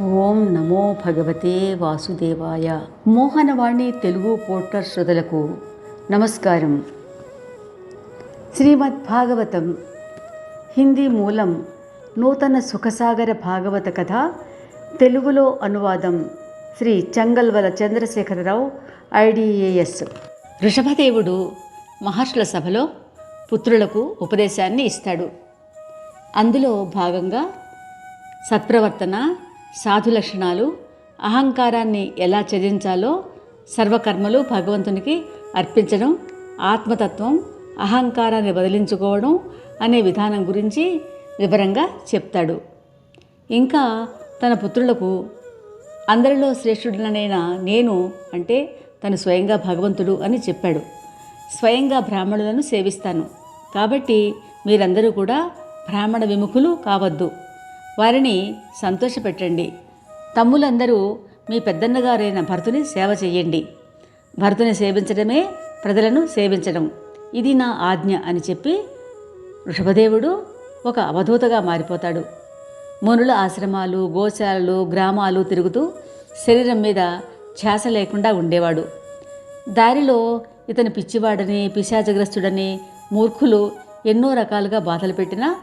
ఓం నమో భగవతే వాసుదేవాయ. మోహనవాణి తెలుగు పోర్టర్ శ్రుతులకు నమస్కారం. శ్రీమద్ భాగవతం హిందీ మూలం నూతన సుఖసాగర భాగవత కథ తెలుగులో అనువాదం శ్రీ చంగల్వల చంద్రశేఖరరావు ఐడిఏఎస్. వృషభదేవుడు మహర్షుల సభలో పుత్రులకు ఉపదేశాన్ని ఇస్తాడు. అందులో భాగంగా సత్ప్రవర్తన సాధు లక్షణాలు అహంకారాన్ని ఎలా త్యజించాలో సర్వకర్మలు భగవంతునికి అర్పించడం ఆత్మతత్వం అహంకారాన్ని వదిలించుకోవడం అనే విధానం గురించి వివరంగా చెప్తాడు. ఇంకా తన పుత్రులకు అందరిలో శ్రేష్ఠుడిననైనా నేను అంటే తను స్వయంగా భగవంతుడు అని చెప్పాడు. స్వయంగా బ్రాహ్మణులను సేవిస్తాను. కాబట్టి మీరందరూ కూడా బ్రాహ్మణ విముఖులు కావద్దు. వారిని సంతోషపెట్టండి. తమ్ములందరూ మీ పెద్దన్నగారైన భర్తుని సేవ చేయండి భర్తుని సేవించడమే ప్రజలను సేవించడం. ఇది నా ఆజ్ఞ అని చెప్పి వృషభదేవుడు ఒక అవధూతగా మారిపోతాడు. మునుల ఆశ్రమాలు గోశాలలు గ్రామాలు తిరుగుతూ శరీరం మీద ఛాస లేకుండా ఉండేవాడు. దారిలో ఇతను పిచ్చివాడని పిశాచగ్రస్తుడని మూర్ఖులు ఎన్నో రకాలుగా బాధలు పెట్టినా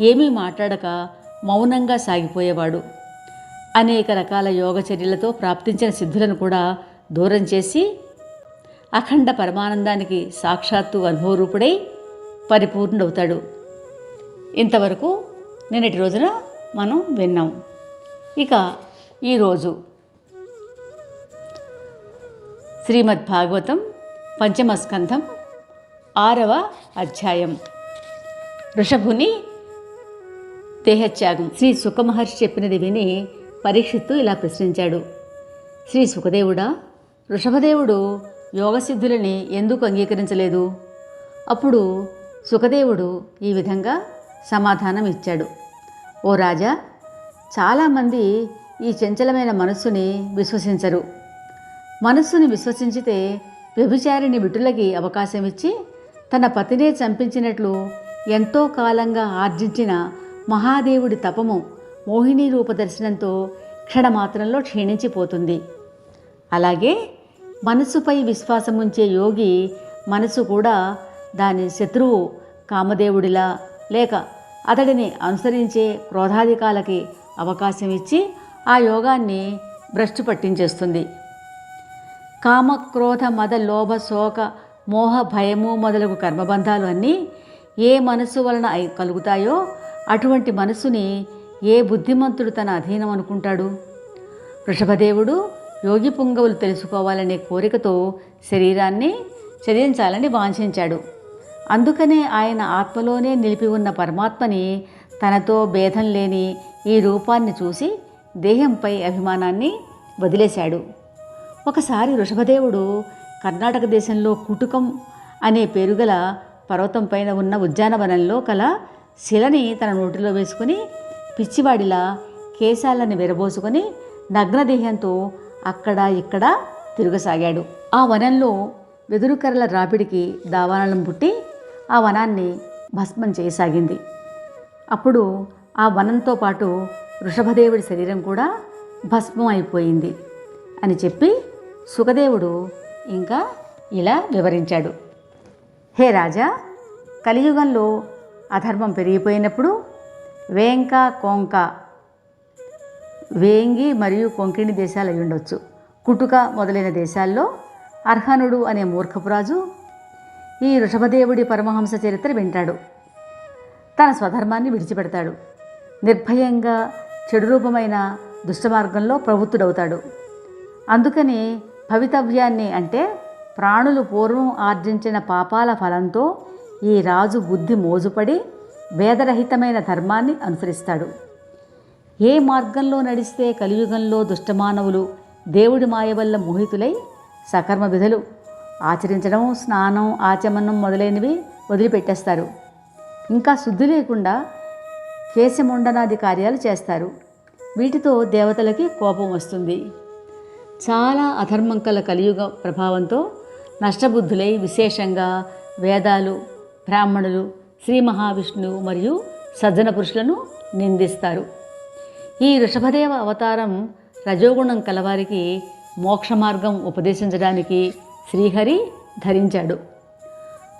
ఏమీ మాట్లాడక మౌనంగా సాగిపోయేవాడు. అనేక రకాల యోగ చర్యలతో ప్రాప్తించిన సిద్ధులను కూడా దూరం చేసి అఖండ పరమానందానికి సాక్షాత్తు అనుభవరూపుడై పరిపూర్ణుడవుతాడు. ఇంతవరకు నిన్నటి రోజున మనం విన్నాం. ఇక ఈరోజు శ్రీమద్ భాగవతం పంచమస్కంధం ఆరవ అధ్యాయం. ఋషభుని దేహత్యాగం శ్రీ సుఖమహర్షి చెప్పినది విని పరీక్షిత్తు ఇలా ప్రశ్నించాడు. శ్రీ సుఖదేవుడా వృషభదేవుడు యోగసిద్ధులని ఎందుకు అంగీకరించలేదు? అప్పుడు సుఖదేవుడు ఈ విధంగా సమాధానం ఇచ్చాడు ఓ రాజా చాలామంది ఈ చంచలమైన మనస్సుని విశ్వసించరు. మనస్సుని విశ్వసించితే వ్యభిచారిని విటులకి అవకాశం ఇచ్చి తన పతినే చంపించినట్లు ఎంతో కాలంగా ఆర్జించిన మహాదేవుడి తపము మోహిని రూప దర్శనంతో క్షణమాత్రంలో క్షీణించిపోతుంది. అలాగే మనస్సుపై విశ్వాసముంచే యోగి మనసు కూడా దాని శత్రువు కామదేవుడిలా లేక అతడిని అనుసరించే క్రోధాధికాలకి అవకాశం ఇచ్చి ఆ యోగాన్ని భ్రష్టు పట్టించేస్తుంది. కామ క్రోధ మద లోభ శోక మోహ భయము మొదలగు కర్మబంధాలు అన్నీ ఏ మనస్సు వలన కలుగుతాయో అటువంటి మనస్సుని ఏ బుద్ధిమంతుడు తన అధీనం అనుకుంటాడు? వృషభదేవుడు యోగి పుంగవులు తెలుసుకోవాలనే కోరికతో శరీరాన్ని చదించాలని వాంఛించాడు. అందుకనే ఆయన ఆత్మలోనే నిలిపి ఉన్న పరమాత్మని తనతో భేదం లేని ఈ రూపాన్ని చూసి దేహంపై అభిమానాన్ని వదిలేశాడు. ఒకసారి వృషభదేవుడు కర్ణాటక దేశంలో కుటుకం అనే పేరుగల పర్వతం పైన ఉన్న ఉద్యానవనంలో కల శిలని తన నోటిలో వేసుకుని పిచ్చివాడిలా కేశాలను విరబోసుకొని నగ్నదేహంతో అక్కడ ఇక్కడ తిరగసాగాడు. ఆ వనంలో వెదురుకర్రల రాపిడికి దావానలం పుట్టి ఆ వనాన్ని భస్మం చేయసాగింది. అప్పుడు ఆ వనంతో పాటు వృషభదేవుడి శరీరం కూడా భస్మం అయిపోయింది అని చెప్పి సుఖదేవుడు ఇంకా ఇలా వివరించాడు. హే రాజా కలియుగంలో అధర్మం పెరిగిపోయినప్పుడు వేంక కోంక వేంగి మరియు కొంకిణి దేశాలు అయి ఉండొచ్చు. కుటుక మొదలైన దేశాల్లో అర్హనుడు అనే మూర్ఖపురాజు ఈ వృషభదేవుడి పరమహంస చరిత్ర వింటాడు. తన స్వధర్మాన్ని విడిచిపెడతాడు. నిర్భయంగా చెడు రూపమైన దుష్టమార్గంలో ప్రవృత్తుడవుతాడు. అందుకని భవితవ్యాన్ని అంటే ప్రాణులు పూర్వం ఆర్జించిన పాపాల ఫలంతో ఈ రాజు బుద్ధి మోజుపడి వేదరహితమైన ధర్మాన్ని అనుసరిస్తాడు. ఏ మార్గంలో నడిస్తే కలియుగంలో దుష్టమానవులు దేవుడి మాయ వల్ల మోహితులై సకర్మ విధులు ఆచరించడం స్నానం ఆచమనం మొదలైనవి వదిలిపెట్టేస్తారు. ఇంకా శుద్ధి లేకుండా కేశముండనాది కార్యాలు చేస్తారు. వీటితో దేవతలకి కోపం వస్తుంది. చాలా అధర్మం కల కలియుగ ప్రభావంతో నష్టబుద్ధులై విశేషంగా వేదాలు బ్రాహ్మణులు శ్రీ మహావిష్ణువు మరియు సజ్జన పురుషులను నిందిస్తారు. ఈ వృషభదేవ అవతారం రజోగుణం కలవారికి మోక్ష మార్గం ఉపదేశించడానికి శ్రీహరి ధరించాడు.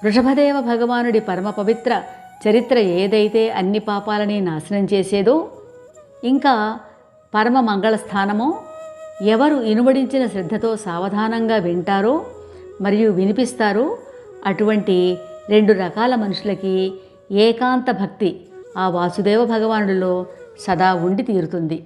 వృషభదేవ భగవానుడి పరమ పవిత్ర చరిత్ర ఏదైతే అన్ని పాపాలని నాశనం చేసేదో ఇంకా పరమ మంగళ స్థానమో ఎవరు ఇనుబడించిన శ్రద్ధతో సావధానంగా వింటారో మరియు వినిపిస్తారో అటువంటి రెండు రకాల మనుషులకి ఏకాంత భక్తి ఆ వాసుదేవ భగవానుడిలో సదా ఉండి తీరుతుంది.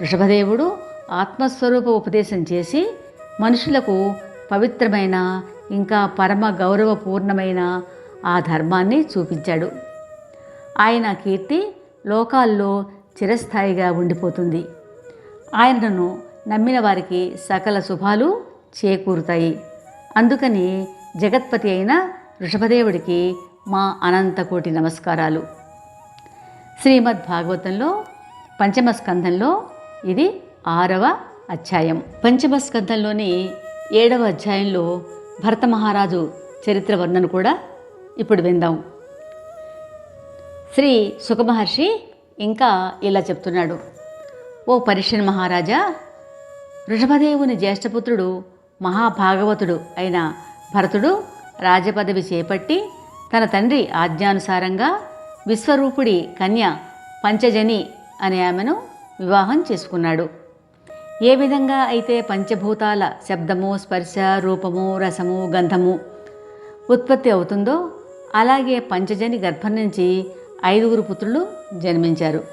వృషభదేవుడు ఆత్మస్వరూప ఉపదేశం చేసి మనుషులకు పవిత్రమైన ఇంకా పరమ గౌరవపూర్ణమైన ఆ ధర్మాన్ని చూపించాడు. ఆయన కీర్తి లోకాల్లో చిరస్థాయిగా ఉండిపోతుంది. ఆయనను నమ్మిన వారికి సకల శుభాలు చేకూరుతాయి. అందుకని జగత్పతి అయిన వృషభదేవుడికి మా అనంతకోటి నమస్కారాలు. శ్రీమద్ భాగవతంలో పంచమ స్కంధంలో ఇది ఆరవ అధ్యాయం. పంచమ స్కంధంలోని ఏడవ అధ్యాయంలో భరత మహారాజు చరిత్ర వర్ణన కూడా ఇప్పుడు విందాం. శ్రీ సుఖమహర్షి ఇంకా ఇలా చెప్తున్నాడు. ఓ పరిషన్ మహారాజా వృషభదేవుని జ్యేష్ఠపుత్రుడు మహాభాగవతుడు అయిన భరతుడు రాజపదవి చేపట్టి తన తండ్రి ఆజ్ఞానుసారంగా విశ్వరూపుడి కన్య పంచజని అనే ఆమెను వివాహం చేసుకున్నాడు. ఏ విధంగా అయితే పంచభూతాల శబ్దము స్పర్శ రూపము రసము గంధము ఉత్పత్తి అవుతుందో అలాగే పంచజని గర్భం నుంచి ఐదుగురు పుత్రులు జన్మించారు.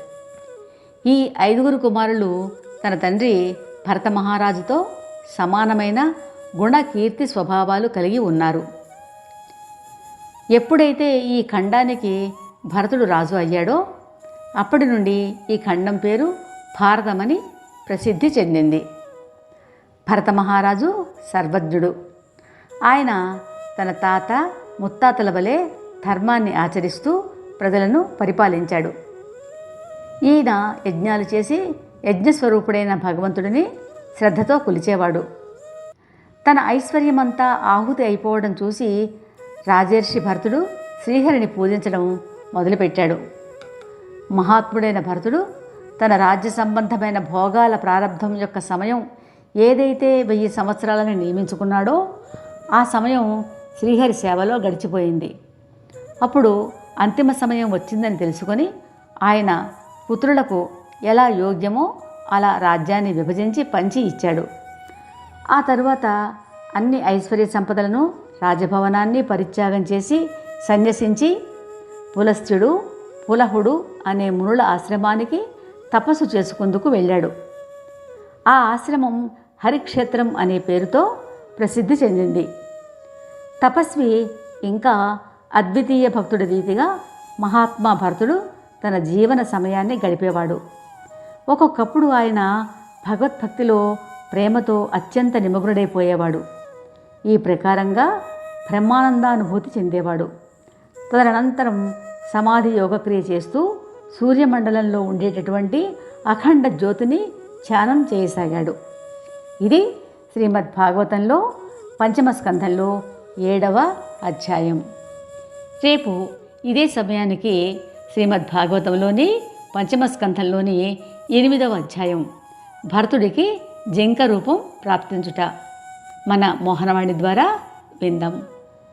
ఈ ఐదుగురు కుమారులు తన తండ్రి భరత మహారాజుతో సమానమైన గుణ కీర్తి స్వభావాలు కలిగి ఉన్నారు. ఎప్పుడైతే ఈ ఖండానికి భరతుడు రాజు అయ్యాడో అప్పటి నుండి ఈ ఖండం పేరు భారతమని ప్రసిద్ధి చెందింది. భరత మహారాజు సర్వజ్ఞుడు. ఆయన తన తాత ముత్తాతల వలె ధర్మాన్ని ఆచరిస్తూ ప్రజలను పరిపాలించాడు. ఈయన యజ్ఞాలు చేసి యజ్ఞస్వరూపుడైన భగవంతుడిని శ్రద్ధతో కొలిచేవాడు. తన ఐశ్వర్యమంతా ఆహుతి అయిపోవడం చూసి రాజర్షి భరతుడు శ్రీహరిని పూజించడం మొదలుపెట్టాడు. మహాత్ముడైన భరతుడు తన రాజ్య సంబంధమైన భోగాల ప్రారంభం యొక్క సమయం ఏదైతే వెయ్యి సంవత్సరాలను నియమించుకున్నాడో ఆ సమయం శ్రీహరి సేవలో గడిచిపోయింది. అప్పుడు అంతిమ సమయం వచ్చిందని తెలుసుకొని ఆయన పుత్రులకు ఎలా యోగ్యమో అలా రాజ్యాన్ని విభజించి పంచి ఇచ్చాడు. ఆ తరువాత అన్ని ఐశ్వర్య సంపదలను రాజభవనాన్ని పరిత్యాగం చేసి సన్యసించి పులస్త్యుడు పులహుడు అనే మునుల ఆశ్రమానికి తపస్సు చేసుకుందుకు వెళ్ళాడు. ఆ ఆశ్రమం హరిక్షేత్రం అనే పేరుతో ప్రసిద్ధి చెందింది. తపస్వి ఇంకా అద్వితీయ భక్తుడి రీతిగా మహాత్మా భరతుడు తన జీవన సమయాన్ని గడిపేవాడు. ఒక్కొక్కప్పుడు ఆయన భగవద్భక్తిలో ప్రేమతో అత్యంత నిమగ్నుడైపోయేవాడు. ఈ ప్రకారంగా బ్రహ్మానందానుభూతి చెందేవాడు. తదనంతరం సమాధి యోగక్రియ చేస్తూ సూర్యమండలంలో ఉండేటటువంటి అఖండ జ్యోతిని ధ్యానం చేయసాగాడు. ఇది శ్రీమద్ భాగవతంలో పంచమ స్కంధంలో ఏడవ అధ్యాయం. రేపు ఇదే సమయానికి శ్రీమద్ భాగవతంలోని పంచమ స్కంధంలోని ఎనిమిదవ అధ్యాయం భరతుడికి జింక రూపం ప్రాప్తించుట. మన మోహనవాణి ద్వారా విందాం.